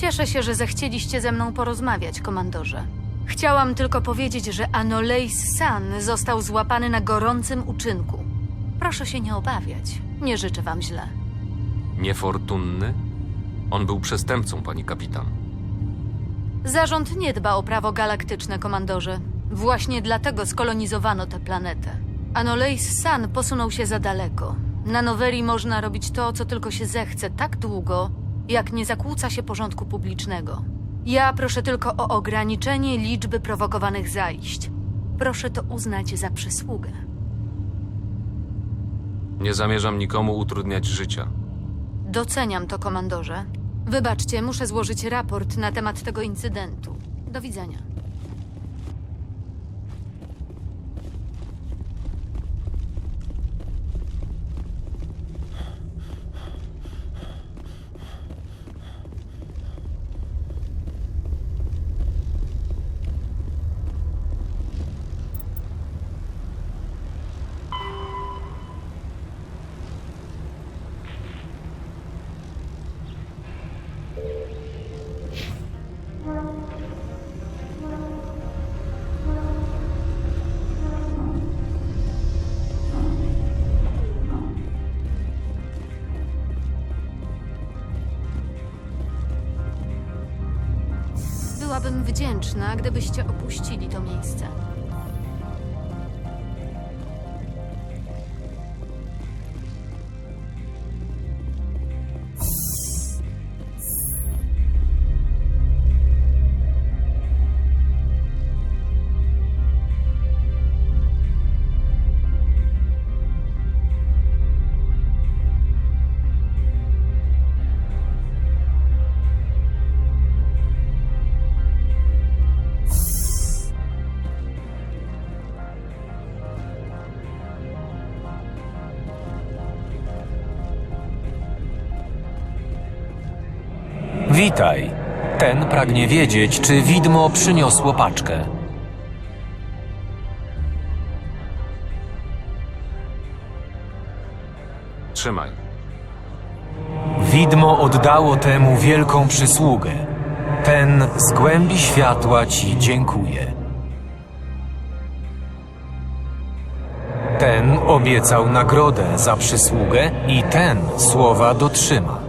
Cieszę się, że zechcieliście ze mną porozmawiać, komandorze. Chciałam tylko powiedzieć, że Anoleis San został złapany na gorącym uczynku. Proszę się nie obawiać. Nie życzę wam źle. Niefortunny? On był przestępcą, pani kapitan. Zarząd nie dba o prawo galaktyczne, komandorze. Właśnie dlatego skolonizowano tę planetę. Anoleis San posunął się za daleko. Na Nowerii można robić to, co tylko się zechce, tak długo, jak nie zakłóca się porządku publicznego. Ja proszę tylko o ograniczenie liczby prowokowanych zajść. Proszę to uznać za przysługę. Nie zamierzam nikomu utrudniać życia. Doceniam to, komandorze. Wybaczcie, muszę złożyć raport na temat tego incydentu. Do widzenia. Byłabym wdzięczna, gdybyście opuścili to miejsce. Witaj. Ten pragnie wiedzieć, czy widmo przyniosło paczkę. Trzymaj. Widmo oddało temu wielką przysługę. Ten z głębi światła ci dziękuję. Ten obiecał nagrodę za przysługę i ten słowa dotrzyma.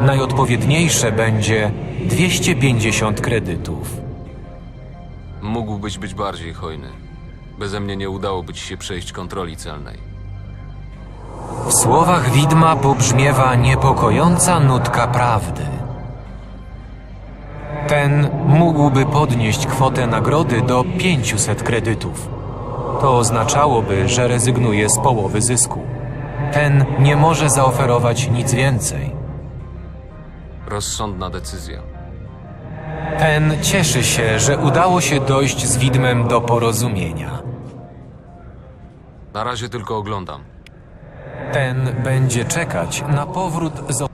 Najodpowiedniejsze będzie 250 kredytów. Mógłbyś być bardziej hojny. Beze mnie nie udałoby ci się przejść kontroli celnej. W słowach widma pobrzmiewa niepokojąca nutka prawdy. Ten mógłby podnieść kwotę nagrody do 500 kredytów. To oznaczałoby, że rezygnuje z połowy zysku. Ten nie może zaoferować nic więcej. Rozsądna decyzja. Ten cieszy się, że udało się dojść z widmem do porozumienia. Na razie tylko oglądam. Ten będzie czekać na powrót z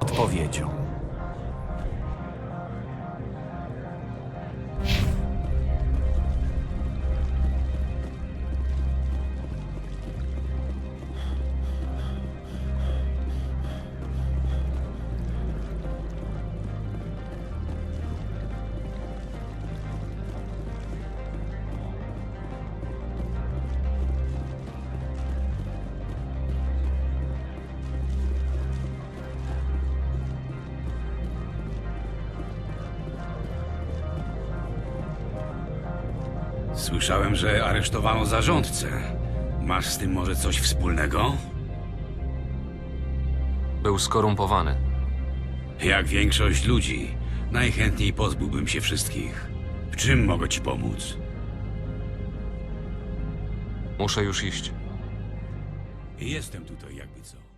odpowiedzią. Słyszałem, że aresztowano zarządcę. Masz z tym może coś wspólnego? Był skorumpowany. Jak większość ludzi, najchętniej pozbyłbym się wszystkich. W czym mogę ci pomóc? Muszę już iść. Jestem tutaj jakby co.